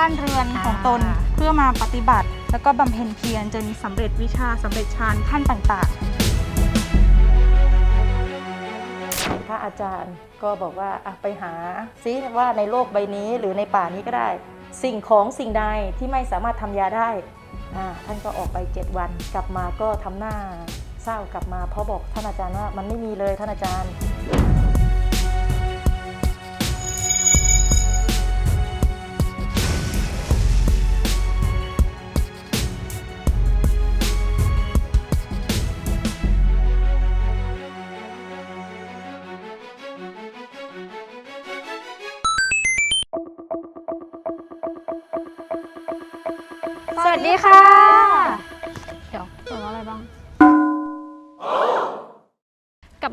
บายบ้านเรือนของตนอ่าเพื่อมาปฏิบัติ แล้วก็บำเพ็ญเพียรจนสำเร็จวิชาสำเร็จฌานขั้นต่างพระอาจารย์ก็บอกว่าอะไปหาซิว่าในโลกใบนี้หรือในป่านี้ก็ได้ สิ่งของสิ่งใดที่ไม่สามารถทำยาได้อ่าท่านก็ออกไป 7 วันกลับมาก็ทำหน้าเศร้ากลับมาเพราะบอกท่านอาจารย์ว่ามันไม่มีเลยท่านอาจารย์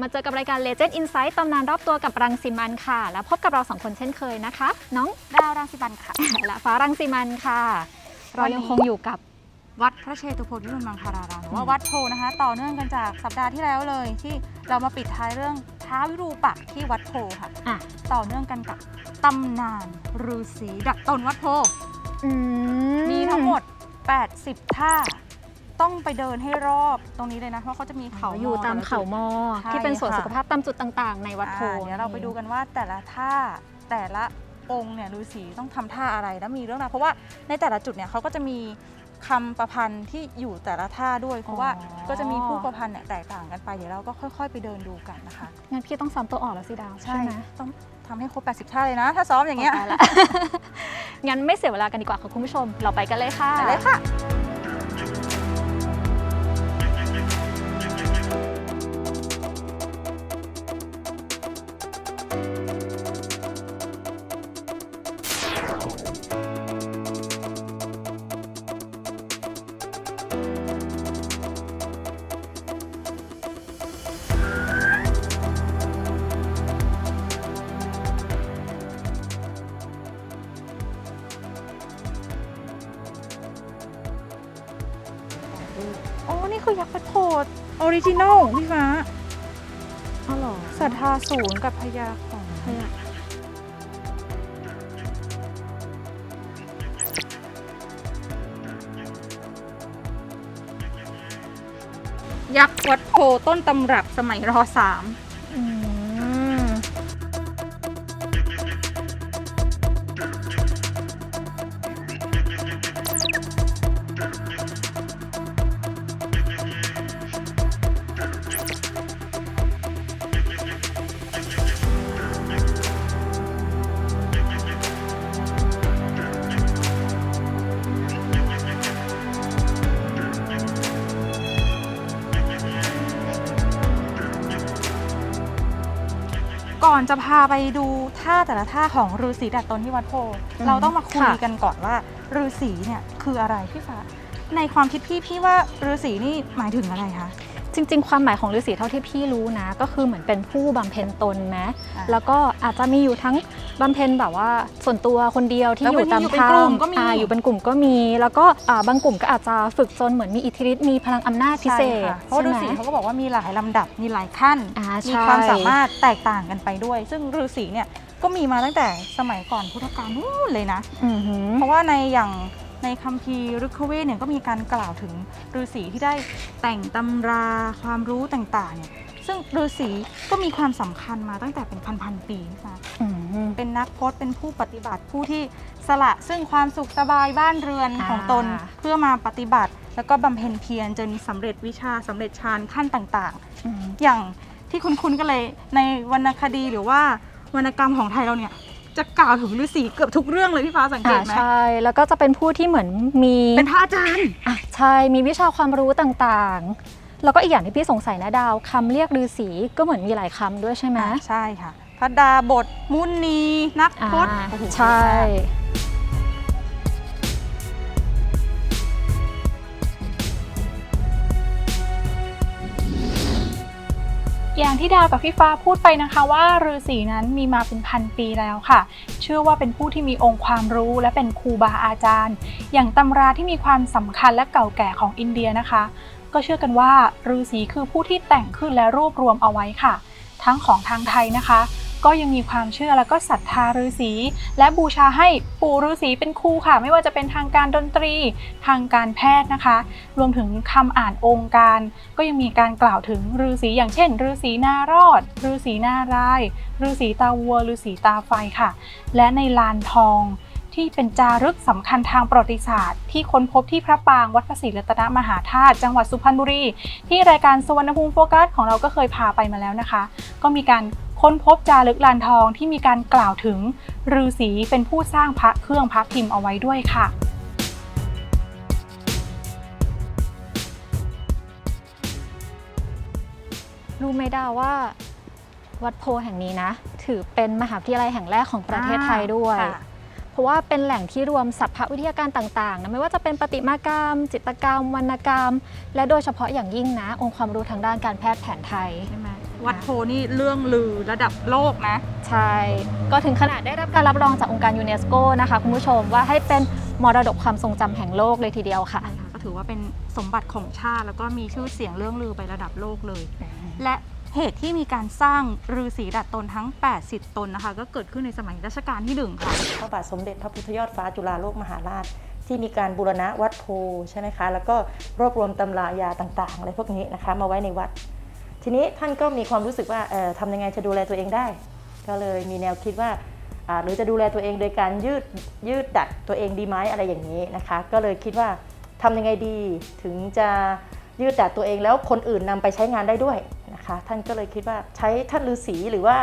มาเจอกับรายการ Legend Insight ตำนานรอบตัวกับรังสิมันค่ะ และพบกับเราสองคนเช่นเคยนะคะ น้องดาวรังสิบันค่ะ และฟ้ารังสิมันค่ะ เรายังคงอยู่กับวัดพระเชตุพนวิมลมังคารารามหรือว่าวัดโพนะคะ ต่อเนื่องกันจากสัปดาห์ที่แล้วเลย ที่เรามาปิดท้ายเรื่องท้าวิรูปักษ์ที่วัดโพค่ะ อะ ต่อเนื่องกันกับตำนานฤาษีดักตนวัดโพ อืมีทั้งหมด 80 ท่า ต้องไปเดินให้รอบตรงนี้เลยนะเพราะเขาจะมีเขาอยู่ตามเขามอใช่ที่เป็นสวนค่ะสุขภาพตามจุดต่างๆ ในวัดโพอ่าเดี๋ยวเราไปดูกันว่าแต่ละท่าแต่ละองค์เนี่ยฤาษีต้องทำท่าอะไรแล้วมีเรื่องราวเพราะว่าในแต่ละจุดเนี่ยเขาก็จะมีคำประพันธ์ที่อยู่แต่ละท่าด้วยเพราะว่าก็จะมีผู้ประพันธ์เนี่ยแตกต่างกันไปเดี๋ยวเราก็ค่อยๆ ไปเดินดูกันนะคะงั้นพี่ต้องซ้อมตัวออกแล้วสิดาวใช่ไหมต้องทำให้ครบ 80 ท่าเลยนะ ถ้าซ้อมอย่างเงี้ยตายละงั้นไม่เสียเวลากันดีกว่าค่ะคุณผู้ชม เราไปกันเลยค่ะไปเลยค่ะ โอ้นี่คือยักษ์พัดโพดออริจินอลพี่ฟ้าอ๋อเหรอศรัทธาศูนย์กับพญาของยักษ์วัดโพต้นตำรับสมัยรสามอืม จะพาไปดูท่าแต่ละท่าของฤาษีดัดตนที่วัดโพอืมเราต้องมาคุยค่ะกันก่อนว่าฤาษีเนี่ยคืออะไรพี่ฟ้าในความคิดพี่พี่ว่าฤาษีนี่หมายถึงอะไรคะจริง ๆ ความหมายของฤาษีเท่าที่พี่รู้นะ ก็คือเหมือนเป็นผู้บำเพ็ญตนนะอ่าแล้วก็อาจจะมีอยู่ทั้ง บำเพ็ญแบบว่าส่วนตัวคนเดียวที่แล้วอยู่ตามอยู่เป็นถ้กลุ่มก็มีำอ่าอยู่เป็นกลุ่มก็มี แล้วก็อ่าบางกลุ่มก็อาจจะฝึกจนเหมือนมีอิทธิฤทธิ์มีพลังอำนาจพิเศษใช่ค่ะเพราะว่าฤาใช่ษีไหมเขาก็บอกว่ามีหลายลำดับมีหลายขั้นอ่ามีใช่ความสามารถแตกต่างกันไปด้วย ซึ่งฤาษีเนี่ยก็มีมาตั้งแต่สมัยก่อนพุทธกาลนู่นเลยนะอือหือเพราะว่าในอย่างในคัมภีร์ฤกขเวทเนี่ยก็มีการกล่าวถึงฤาษีที่ได้แต่งตำราความรู้ต่างๆเนี่ยซึ่งฤาษีก็มีความสำคัญมาตั้งแต่เป็นพันๆปีนะคะอืม เป็นนักพจน์เป็นผู้ปฏิบัติผู้ที่สละซึ่งความสุขสบายบ้านเรือนอ่าของตนเพื่อมาปฏิบัติ แล้วก็บำเพ็ญเพียรจนสำเร็จวิชาสำเร็จฌานขั้นต่างอืมๆอย่างที่คุ้นๆกันเลยในวรรณคดีหรือว่าวรรณกรรมของไทยเราเนี่ยจะกล่าวถึงฤาษีเกือบทุกเรื่องเลยพี่ฟ้าสังเกอ่าตไหมใช่ แล้วก็จะเป็นผู้ที่เหมือนมีเป็นพระอาจารย์อะใช่มีวิชาความรู้ต่างๆ แล้วก็อีกอย่างที่พี่สงสัยนะดาวคำเรียกฤาษีก็เหมือนมีหลายคำด้วยใช่ไหมอ่าใช่ค่ะ พระดาบท มุนีนักพจน์อ่าโอ้โหใช่ อย่างที่ดาวกับพี่ฟ้าพูดไปนะคะว่าฤาษีนั้นมีมาเป็นพันปีแล้วค่ะ เชื่อว่าเป็นผู้ที่มีองค์ความรู้และเป็นครูบาอาจารย์ อย่างตำราที่มีความสำคัญและเก่าแก่ของอินเดียนะคะ ก็เชื่อกันว่าฤาษีคือผู้ที่แต่งขึ้นและรวบรวมเอาไว้ค่ะ ทั้งของทางไทยนะคะ ก็ยังมีความเชื่อแล้วก็ศรัทธาฤาษีและบูชาให้ปู่ฤาษีเป็นครูค่ะ ไม่ว่าจะเป็นทางการดนตรีทางการแพทย์นะคะ รวมถึงคำอ่านองค์การ ก็ยังมีการกล่าวถึงฤาษีอย่างเช่นฤาษีนารอดฤาษีนารายฤาษีตาวัวฤาษีตาไฟค่ะ และในลานทองที่เป็นจารึกสำคัญทางประวัติศาสตร์ ที่ค้นพบที่พระปางวัดพระศรีรัตนมหาธาตุจังหวัดสุพรรณบุรี ที่รายการสวรรณภูมิโฟกัสของเราก็เคยพาไปมาแล้วนะคะ ก็มีการ ค้นพบจารึกลานทองที่มีการกล่าวถึงฤาษีเป็นผู้สร้างพระเครื่องพระพิมพ์เอาไว้ด้วยค่ะ รู้ไหมดาวว่าวัดโพแห่งนี้นะ ถือเป็นมหาวิทยาลัยแห่งแรกของประเทศไทยด้วยค่ะเพราะว่าเป็นแหล่งที่รวมสรรพวิทยาการต่างๆนะไม่ว่าจะเป็นประติมากรรม จิตรกรรม วรรณกรรม และโดยเฉพาะอย่างยิ่งนะ องค์ความรู้ทางด้านการแพทย์แผนไทยใช่ไหม วัดโพนี่เรื่องลือระดับโลกนะ ใช่ ก็ถึงขนาดได้รับการรับรองจากองค์การยูเนสโกนะคะคุณผู้ชมว่าให้เป็นมรดกความทรงจำแห่งโลกเลยทีเดียวค่ะ ก็ถือว่าเป็นสมบัติของชาติ แล้วก็มีชื่อเสียงเรื่องลือไประดับโลกเลย และเหตุที่มีการสร้างฤาษีดัดตนทั้ง 80 ตนนะคะ ก็เกิดขึ้นในสมัยรัชกาลที่หนึ่งค่ะพระบาทสมเด็จพระพุทธยอดฟ้าจุฬาโลกมหาราชที่มีการบูรณะวัดโพใช่ไหมคะ แล้วก็รวบรวมตำรายาต่างๆอะไรพวกนี้นะคะ มาไว้ในวัด ทีนี้ท่านก็มีความรู้สึกว่าเออทำยังไงจะดูแลตัวเองได้ ก็เลยมีแนวคิดว่าหรือจะดูแลตัวเองโดยการยืดยืดดัดตัวเองดีไหมอะไรอย่างนี้นะคะ ก็เลยคิดว่าทำยังไงดีถึงจะยืดดัดตัวเองแล้วคนอื่นนำไปใช้งานได้ด้วยนะคะ ท่านก็เลยคิดว่าใช้ท่านฤาษีหรือว่า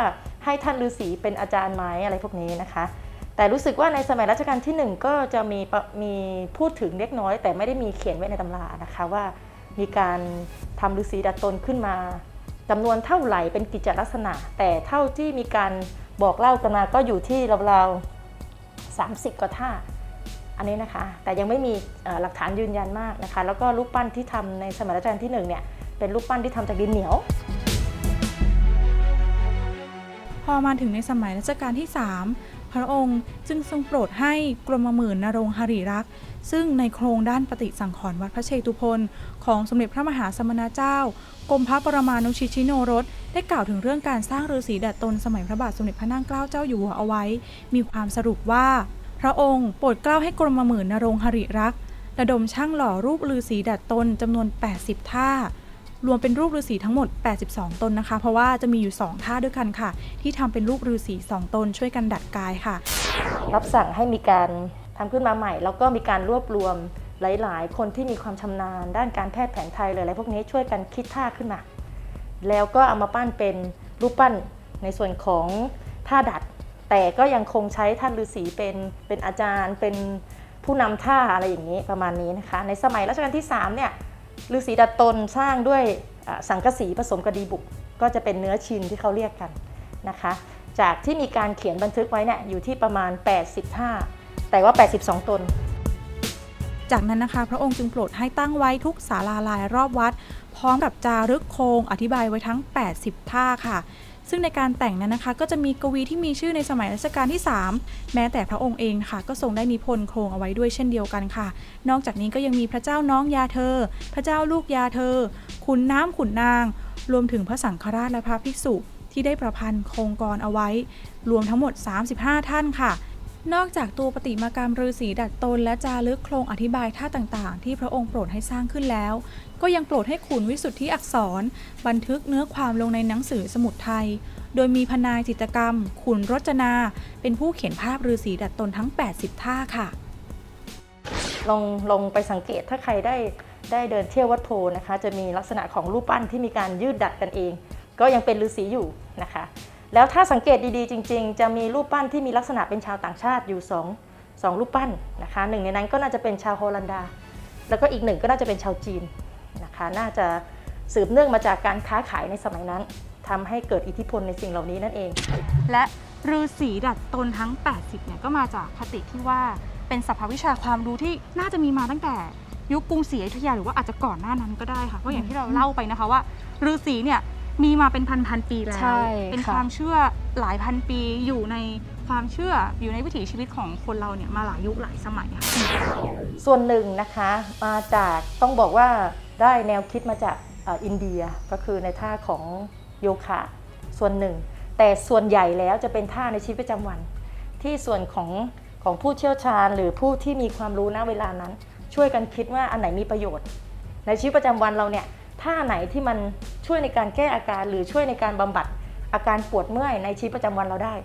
ให้ท่านฤาษีเป็นอาจารย์ไหมอะไรพวกนี้นะคะ แต่รู้สึกว่าในสมัยรัชกาลที่หนึ่งก็จะมีมีพูดถึงเล็กน้อย แต่ไม่ได้มีเขียนไว้ในตำรานะคะว่ามีการทำฤาษีดัดตนขึ้นมา จำนวนเท่าไหร่เป็นกิจลักษณะ แต่เท่าที่มีการบอกเล่ากันมาก็อยู่ที่ราวๆ30 กว่าท่า อันนี้นะคะ แต่ยังไม่มีหลักฐานยืนยันมากนะคะ แล้วก็รูปปั้นที่ทำในสมัยรัชกาลที่หนึ่งเนี่ยเป็นรูปปั้นที่ทำจากดินเหนียว พอมาถึงในสมัยรัชกาลที่ 3 พระองค์จึงทรงโปรดให้กรมหมื่นนรงหริรักษ์ซึ่งในโครงด้านปฏิสังขรณ์วัดพระเชตุพนของสมเด็จพระมหาสมณเจ้ากรมพระปรมานุชิชิโนรสได้กล่าวถึงเรื่องการสร้างฤาษีดัดตนสมัยพระบาทสมเด็จพระนั่งเกล้าเจ้าอยู่หัวเอาไว้ มีความสรุปว่า พระองค์โปรดเกล้าให้กรมหมื่นนรงหริรักษ์ระดมช่างหล่อรูปฤาษีดัดตนจำนวน 80 ท่า รวมเป็นรูปฤาษีทั้งหมด 82 ตนนะคะ เพราะว่าจะมีอยู่ 2 ท่าด้วยกันค่ะ ที่ทำเป็นรูปฤาษี2ตนช่วยกันดัดกายค่ะ รับสั่งให้มีการทำขึ้นมาใหม่ แล้วก็มีการรวบรวมหลาย ๆ คนที่มีความชำนาญ ด้านการแพทย์แผนไทยเลยอะไรพวกนี้ช่วยกันคิดท่าขึ้นมา แล้วก็เอามาปั้นเป็นรูปปั้นในส่วนของท่าดัด แต่ก็ยังคงใช้ท่านฤาษีเป็นเป็นอาจารย์เป็นผู้นำท่าอะไรอย่างนี้ประมาณนี้นะคะ ในสมัยรัชกาลที่ 3 เนี่ย ฤาษีดัดตนสร้างด้วยสังกะสีผสมกระดีบุก ก็จะเป็นเนื้อชินที่เขาเรียกกันนะคะ จากที่มีการเขียนบันทึกไว้เนี่ยอยู่ที่ประมาณ 85 แต่ว่า 82 ตน จากนั้นนะคะ พระองค์จึงโปรดให้ตั้งไว้ทุกศาลาลายรอบวัด พร้อมกับจารึกโครงอธิบายไว้ทั้ง 80 ท่าค่ะ ซึ่งในการแต่งนั้นนะคะ ก็จะมีกวีที่มีชื่อในสมัยรัชกาลที่ 3 แม้แต่พระองค์เองค่ะ ก็ทรงได้นิพนธ์โครงเอาไว้ด้วยเช่นเดียวกันค่ะ นอกจากนี้ก็ยังมีพระเจ้าน้องยาเธอ พระเจ้าลูกยาเธอ ขุนน้ำขุนนาง รวมถึงพระสังฆราชและพระภิกษุ ที่ได้ประพันธ์โครงกรเอาไว้ รวมทั้งหมด 35 ท่านค่ะ นอกจากตัวปฏิมากรรมฤาษีดัดตนและจารึกโครงอธิบายท่าต่างๆ ที่พระองค์โปรดให้สร้างขึ้นแล้ว ก็ยังโปรดให้ขุนวิสุทธิอักษร บันทึกเนื้อความลงในหนังสือสมุดไทย โดยมีพนายจิตกรรม ขุนรจนา เป็นผู้เขียนภาพฤาษีดัดตนทั้ง 80 ท่าค่ะ ลองลองไปสังเกตถ้าใครได้ได้เดินเที่ยววัดโพนะคะ จะมีลักษณะของรูปปั้นที่มีการยืดดัดกันเอง ก็ยังเป็นฤาษีอยู่นะคะ แล้วถ้าสังเกตดีๆ จริง ๆ จะมีรูปปั้นที่มีลักษณะเป็นชาวต่างชาติอยู่2 2รูปปั้นนะคะหนึ่งในนั้นก็น่าจะเป็นชาวโฮลันดา แล้วก็อีกหนึ่งก็น่าจะเป็นชาวจีนนะคะน่าจะสืบเนื่องมาจากการค้าขายในสมัยนั้นทำให้เกิดอิทธิพลในสิ่งเหล่านี้นั่นเอง และฤาษีดัดตนทั้ง 80เนี่ยก็มาจากคติที่ว่าเป็นสรรพวิชาความรู้ที่น่าจะมีมาตั้งแต่ยุคกรุงศรีอยุธยาหรือว่าอาจจะก่อนหน้านั้นก็ได้ค่ะเพราะอย่างที่เราเล่าไปนะคะว่าฤาษีเนี่ย มีมาเป็นพันพันๆปีแล้ว ใช่เป็นค่ะ ความเชื่อหลายพันปีอยู่ในความเชื่ออยู่ในวิถีชีวิตของคนเราเนี่ยมาหลายยุคหลายสมัยค่ะ ส่วนหนึ่งนะคะมาจากต้องบอกว่าได้แนวคิดมาจากเอ่ออินเดียก็คือในท่าของโยคะส่วนหนึ่ง แต่ส่วนใหญ่แล้วจะเป็นท่าในชีวิตประจำวัน ที่ส่วนของของผู้เชี่ยวชาญ หรือผู้ที่มีความรู้ณเวลานั้น ช่วยกันคิดว่าอันไหนมีประโยชน์ ในชีวิตประจำวันเราเนี่ย ท่าไหนที่มันช่วยในการแก้อาการหรือช่วยในการบำบัดอาการปวดเมื่อยในชีวิตประจำวันเราได้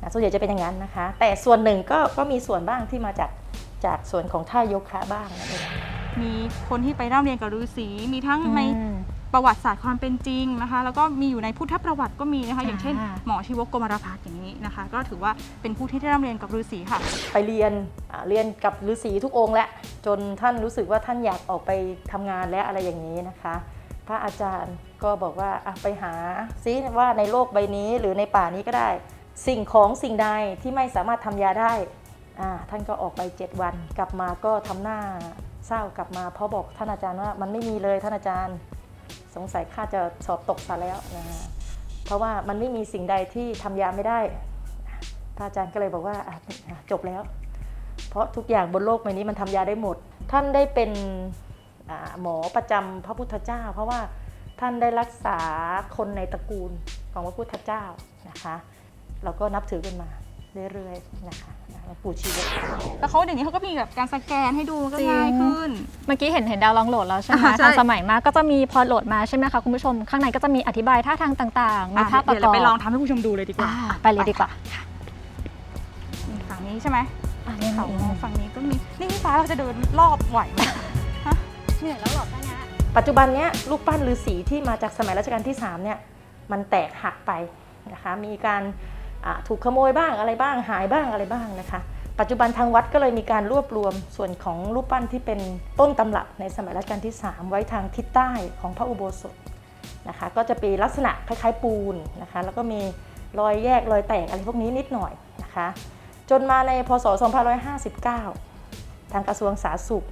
นะส่วนใหญ่จะเป็นอย่างนั้นนะคะ แต่ส่วนหนึ่งก็ก็มีส่วนบ้างที่มาจากจากส่วนของท่าโยคะบ้างนั่นเองมีคนที่ไปร่ำเรียนกับฤาษีมีทั้งในอืม ประวัติศาสตร์ความเป็นจริงนะคะ แล้วก็มีอยู่ในพุทธประวัติก็มีนะคะ อย่างเช่นอ่าหมอชีวกกรมารพัฒน์อย่างนี้นะคะ ก็ถือว่าเป็นผู้ที่ได้ร่ำเรียนกับฤาษีค่ะ ไปเรียนอ่าเรียนกับฤาษีทุกองค์แล้วจนท่านรู้สึกว่าท่านอยากออกไปทำงานและอะไรอย่างนี้นะคะ พระอาจารย์ก็บอกว่าอะไปหาซิว่าในโลกใบนี้หรือในป่านี้ก็ได้ สิ่งของสิ่งใดที่ไม่สามารถทำยาได้อ่าท่านก็ออกไป 7 วัน กลับมาก็ทำหน้าเศร้ากลับมาเพราะบอกท่านอาจารย์ว่ามันไม่มีเลยท่านอาจารย์ สงสัยข้าจะสอบตกซะแล้วนะเพราะว่ามันไม่มีสิ่งใดที่ทำยาไม่ได้พระอาจารย์ก็เลยบอกว่าจบแล้ว เพราะทุกอย่างบนโลกใบนี้มันทำยาได้หมด ท่านได้เป็นหมอประจำพระพุทธเจ้า เพราะว่าท่านได้รักษาคนในตระกูลของพระพุทธเจ้านะคะ เราก็นับถือกันมา เรื่อยๆนะคะหลวงปู่ชีวะแล้วเขาเดี๋ยวนี้เขาก็มีแบบการสแกนให้ดูก็จริง ง่ายขึ้น เมื่อกี้เห็นเห็นดาวลองโหลดแล้วใช่ไหมอ่าใช่ ทันสมัยมากก็จะมีพอโหลดมาใช่ไหมคะคุณผู้ชม ข้างในก็จะมีอธิบายท่าทางต่างๆ มีอะภาพประเดี๋ยวกอเราบไปลองทำให้ผู้ชมดูเลยดีกว่าอ่าไปเลยดีกว่าค่ะนี่ฝั่งนี้ใช่ไหมอะเล่นเขาอีกนิดนึงฝั่งนี้ก็มี นี่พี่ฟ้าเราจะเดินรอบไหวไหมฮะเหนื่อยแล้วหรอแค่นี้ปัจจุบันเนี้ยรูปปั้นฤาษีที่มาจากสมัยรัชกาลที่3เนี่ยมันแตกหักไปนะคะมีการอ่า ถูกขโมยบ้างอะไรบ้างหายบ้างอะไรบ้างนะคะ ปัจจุบันทางวัดก็เลยมีการรวบรวมส่วนของรูปปั้นที่เป็นต้นตำรับในสมัยรัชกาลที่ 3 ไว้ทางทิศใต้ของพระอุโบสถนะคะ ก็จะเป็นลักษณะคล้ายๆปูนนะคะ แล้วก็มีรอยแยกรอยแตกอะไรพวกนี้นิดหน่อยนะคะ จนมาในพศ 2559 ทางกระทรวงสาธารณสุข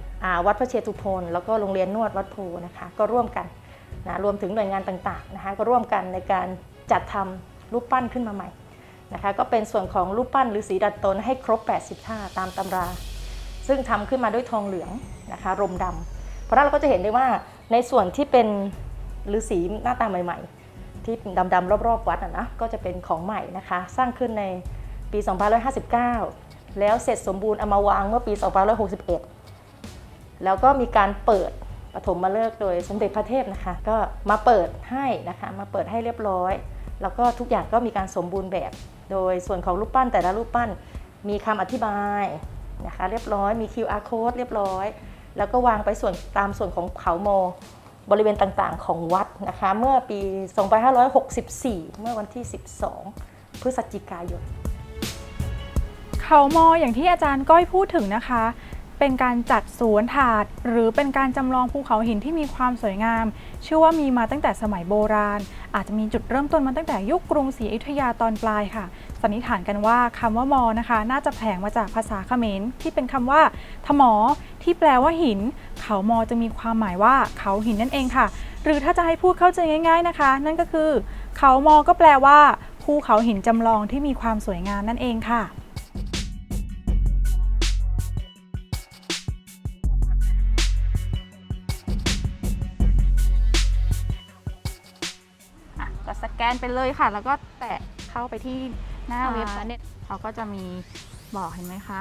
วัดพระเชตุพนแล้วก็โรงเรียนนวดวัดโพนะคะ ก็ร่วมกันนะรวมถึงหน่วยงานต่างๆนะคะ ก็ร่วมกันในการจัดทำรูปปั้นขึ้นมาใหม่ นะคะก็เป็นส่วนของรูปปั้นฤาษีดัดตนให้ครบ 80 ท่าตามตำรา ซึ่งทำขึ้นมาด้วยทองเหลืองนะคะรมดำเพราะนั้นเราก็จะเห็นได้ว่าในส่วนที่เป็นฤาษีหน้าตาใหม่ ๆ ที่ดำๆรอบๆวัดนะนะก็จะเป็นของใหม่นะคะ สร้างขึ้นในปี 2559 แล้วเสร็จสมบูรณ์เอามาวางเมื่อปี 2561 แล้วก็มีการเปิดปฐมมาเลิกโดยสมเด็จพระเทพนะคะ ก็มาเปิดให้นะคะมาเปิดให้เรียบร้อย แล้วก็ทุกอย่างก็มีการสมบูรณ์แบบ โดยส่วนของรูปปั้นแต่ละรูปปั้นมีคำอธิบายนะคะเรียบร้อยมี QR code เรียบร้อย แล้วก็วางไปส่วนตามส่วนของเขาโมบริเวณต่างๆ ของวัดนะคะเมื่อปี 2564 เมื่อวันที่ 12 พฤศจิกายน เขาโมอย่างที่อาจารย์ก้อยพูดถึงนะคะ เป็นการจัดสวนถาด หรือเป็นการจำลองภูเขาหินที่มีความสวยงาม เชื่อว่ามีมาตั้งแต่สมัยโบราณ อาจจะมีจุดเริ่มต้นมาตั้งแต่ยุคกรุงศรีอยุธยาตอนปลายค่ะสันนิษฐานกันว่าคำว่ามอนะคะ น่าจะแผงมาจากภาษาเขมรที่เป็นคำว่าทมอ ที่แปลว่าหิน เขามอจะมีความหมายว่าเขาหินนั่นเองค่ะ หรือถ้าจะให้พูดเข้าใจง่าย ๆนะคะ นั่นก็คือ เขามอก็แปลว่าภูเขาหินจำลองที่มีความสวยงามนั่นเองค่ะ แกนไปเลยค่ะ แล้วก็แตะเข้าไปที่หน้าอ่าเว็บเนี่ยเขาก็จะมีบอกเห็นไหมคะ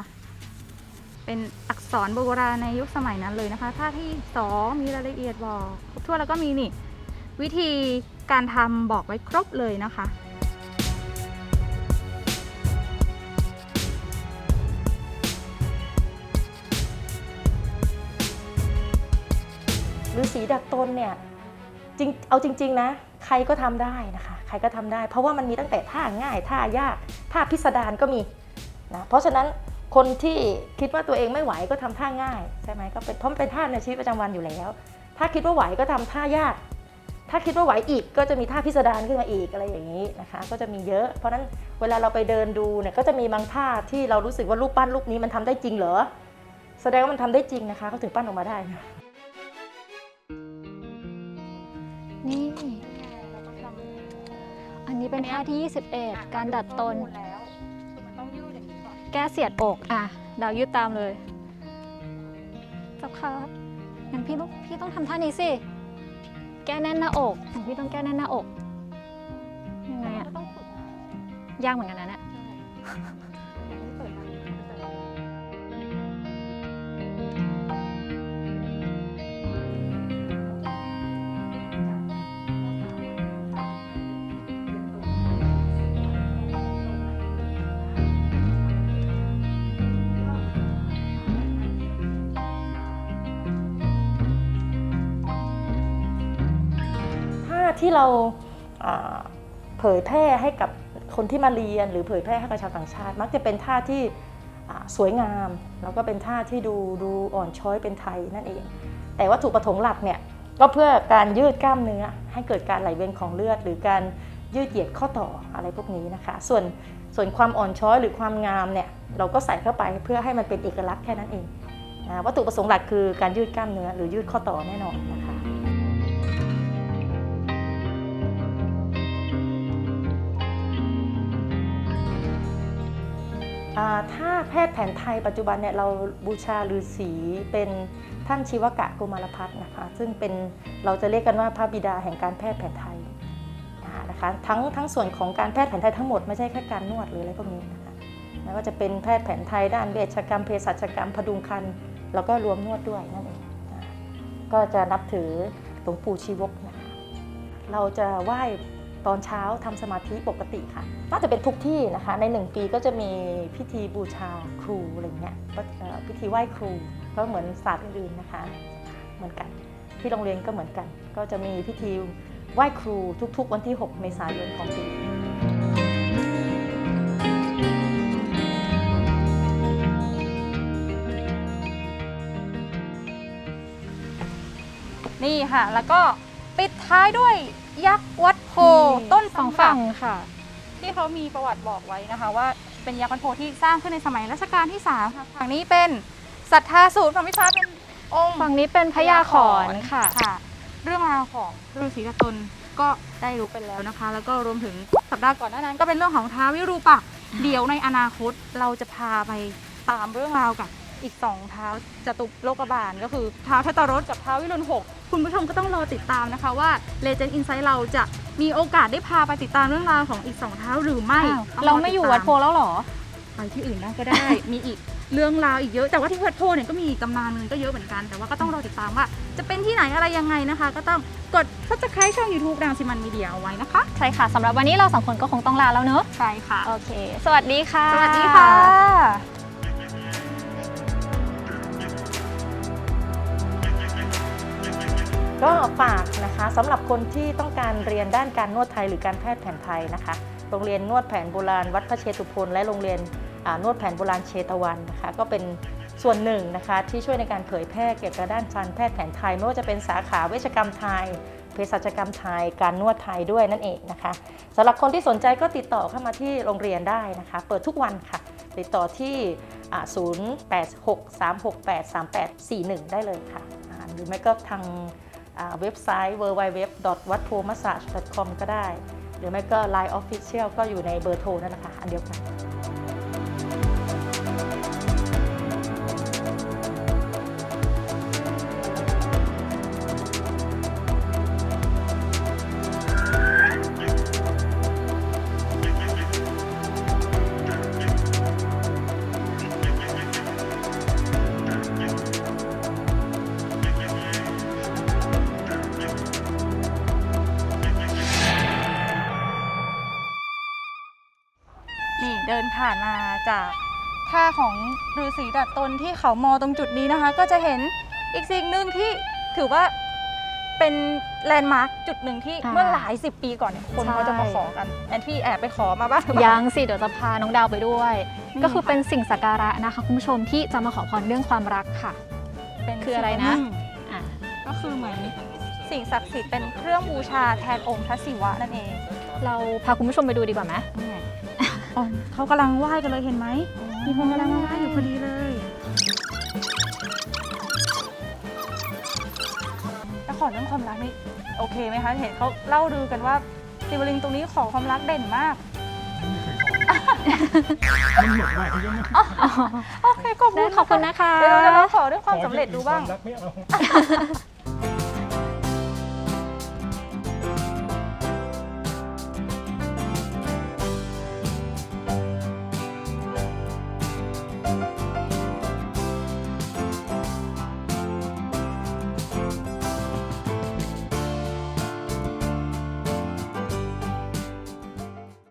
เป็นอักษรโบราณในยุคสมัยนั้นเลยนะคะท่าที่สองมีรายละเอียดบอกครบถ้วนแล้วก็มีนี่ วิธีการทำบอกไว้ครบเลยนะคะฤาษีดัดตนเนี่ย จริงเอาจริง ๆ นะ ใครก็ทำได้นะคะ ใครก็ทำได้ เพราะว่ามันมีตั้งแต่ท่าง่ายท่ายากท่าพิสดารก็มีนะเพราะฉะนั้นคนที่คิดว่าตัวเองไม่ไหวก็ทำท่าง่ายใช่ไหมก็เป็นเพราะมันเป็นท่าในชีวิตประจำวันอยู่แล้ว ถ้าคิดว่าไหวก็ทำท่ายาก ถ้าคิดว่าไหวอีกก็จะมีท่าพิสดารขึ้นมาอีกอะไรอย่างนี้นะคะ ก็จะมีเยอะ เพราะฉะนั้นเวลาเราไปเดินดูเนี่ยก็จะมีบางท่าที่เรารู้สึกว่ารูปปั้นรูปนี้มันทำได้จริงเหรอแสดงว่ามันทำได้จริงนะคะเขาถึงปั้นออกมาได้นะ นนี้เป็นท่าที่ 21 การดัดตน แล้วคือมันต้องยืดอย่างนี้ก่อนแก้เสียดอกอะดาวยืดตามเลยจับขางั้นพี่ต้องพี่ต้องทำท่านี้สิ แก้แน่นหน้าอกงั้นพี่ต้องแก้แน่นหน้าอกยังไงอะก็ต้องฝึกนะยากเหมือนกันนะเนี่ยถ้า ที่เราเผยแพร่ให้กับคนที่มาเรียน หรือเผยแพร่ให้กับชาวต่างชาติ มักจะเป็นท่าที่สวยงาม แล้วก็เป็นท่าที่ดูดูอ่อนช้อยเป็นไทยนั่นเอง แต่วัตถุประสงค์หลักเนี่ยก็เพื่อการยืดกล้ามเนื้อ ให้เกิดการไหลเวียนของเลือด หรือการยืดเหยียดข้อต่ออะไรพวกนี้นะคะ ส่วนส่วนความอ่อนช้อยหรือความงามเนี่ยเราก็ใส่เข้าไปเพื่อให้มันเป็นเอกลักษณ์แค่นั้นเองนะวัตถุประสงค์หลักคือการยืดกล้ามเนื้อหรือยืดข้อต่อแน่นอนนะคะ ถ้าแพทย์แผนไทยปัจจุบันเนี่ยเราบูชาฤาษีเป็นท่านชีวกะกุมารพัฒน์นะคะ ซึ่งเป็นเราจะเรียกกันว่าพระบิดาแห่งการแพทย์แผนไทยนะคะทั้งทั้งส่วนของการแพทย์แผนไทยทั้งหมดไม่ใช่แค่การนวดหรืออะไรพวกนี้นะคะไม่ว่าจะเป็นแพทย์แผนไทยด้านเวชกรรมเภสัชกรรมพดุงครรภ์แล้วก็รวมนวดด้วยนั่นเองก็จะนับถือหลวงปู่ชีวกนะคะเราจะไหว้ ตอนเช้าทำสมาธิปกติค่ะ น่าจะเป็นทุกที่นะคะ ในหนึ่งปีก็จะมีพิธีบูชาครูอะไรเงี้ยพิธีไหว้ครู ก็เหมือนศาสตร์อื่นๆนะคะ เหมือนกันที่โรงเรียนก็เหมือนกัน ก็จะมีพิธีไหว้ครูทุกๆ วันที่ 6 เมษายนของปีนี่ค่ะ แล้วก็ ปิดท้ายด้วยยักษ์วัดโพต้นสองสัฝั่งงกัดค่ะ ที่เขามีประวัติบอกไว้นะคะ ว่าเป็นยักษ์วัดโพที่สร้างขึ้นในสมัยรัชกาลที่3ค่ะฝั่งนี้เป็นศรัทธาสูตรฝั่งพิฟ้าเป็นองค์ฝั่งนี้เป็นพญาขอนค่ะค่ะเรื่องราวของฤาษีตนก็ได้รู้ไปแล้วนะคะ แล้วก็รวมถึงสัปดาห์ก่อนหน้านั้น ก็เป็นเรื่องของท้าววิรูปักษ์เดี๋ยวในอนาคตเราจะพาไปตามเรื่องราวกับอีกสองเท้าจตุโลกบาลก็คือเท้าทัตตรสกับเท้าวิรุณหก คุณผู้ชมก็ต้องรอติดตามนะคะว่า Legend Insight เราจะมีโอกาสได้พาไปติดตามเรื่องราวของอีกสองเท้าหรือไม่อ้าวต้องเราไม่อยู่วัดโพติตามแล้วเหรอ ไปที่อื่นได้ก็ได้ มีอีกเรื่องราวอีกเยอะแต่ว่าที่วัดโพเนี่ยก็มีอีกตำนานหนึงก็เยอะเหมือนกันแต่ว่าก็ต้องรอติดตามว่า จะเป็นที่ไหนอะไรยังไงนะคะ ก็ต้องกด subscribe ช่อง YouTube ดังซิมันมีเดียเอาไว้นะคะ ใช่ค่ะสำหรับวันนี้เราสองคนก็คงต้องลาแล้วเนอะ ใช่ค่ะ โอเค สวัสดีค่ะ สวัสดีค่ะ ก็ฝากนะคะสำหรับคนที่ต้องการเรียนด้านการนวดไทยหรือการแพทย์แผนไทยนะคะ โรงเรียนนวดแผนโบราณวัดพระเชตุพนและโรงเรียนนวดแผนโบราณเชตวันนะคะก็เป็นส่วนหนึ่งนะคะที่ช่วยในการเผยแพร่เกี่ยวกับด้านการแพทย์แผนไทยไม่ว่าจะเป็นสาขาเวชกรรมไทยเภสัชกรรมไทย การนวดไทยด้วยนั่นเองนะคะสำหรับคนที่สนใจก็ติดต่อเข้ามาที่โรงเรียนได้นะคะ เปิดทุกวันค่ะ ติดต่อที่ 0863683841 ได้เลยค่ะ หรือไม่ก็ทาง เว็บไซต์ www.watpomassage.com ก็ได้ หรือไม่ก็ Line Official ก็อยู่ในเบอร์โทรนั่นแหละค่ะอันเดียวกัน เดินผ่านมาจากท่าของฤาษีดัดตนที่เขามอตรงจุดนี้นะคะ ก็จะเห็นอีกสิ่งหนึ่งที่ถือว่าเป็นแลนด์มาร์คจุดหนึ่งที่อ่าเมื่อหลายสิบปีก่อนเนี่ยคนใช่ เขาจะมาขอกันแอนที่แอบไปขอมาบ้างหรือเปล่า ยังสิเดี๋ยวจะพาน้องดาวไปด้วย นี่ ก็คือเป็นสิ่งสักการะนะคะคุณผู้ชมที่จะมาขอพรเรื่องความรักค่ะ เป็นคืออะไรนะ มอะก็คือเหมือนสิ่งศักดิ์สิทธิ์เป็นเครื่องบูชาแทนองค์พระศิวะนั่นเองเราพาคุณผู้ชมไปดูดีกว่าไหมนี่ไง อ๋อเขากำลังไหว้กันเลยเห็นไหม มีคนกำลังมาไหว้อยู่พอดีเลย แล้วขอเรื่องความรักนี่โอเคไหมคะ เห็นเขาเล่าลือกันว่าศิวลึงตรงนี้ขอความรักเด่นมาก มันหมดว่าที่ยังไม่โอเคขอบได้คุณขอบคุณนะคะ เดี๋ยวเราจะลองขอเรื่องความสำเร็จดูบ้าง ขอให้ถึความรักไม่เอา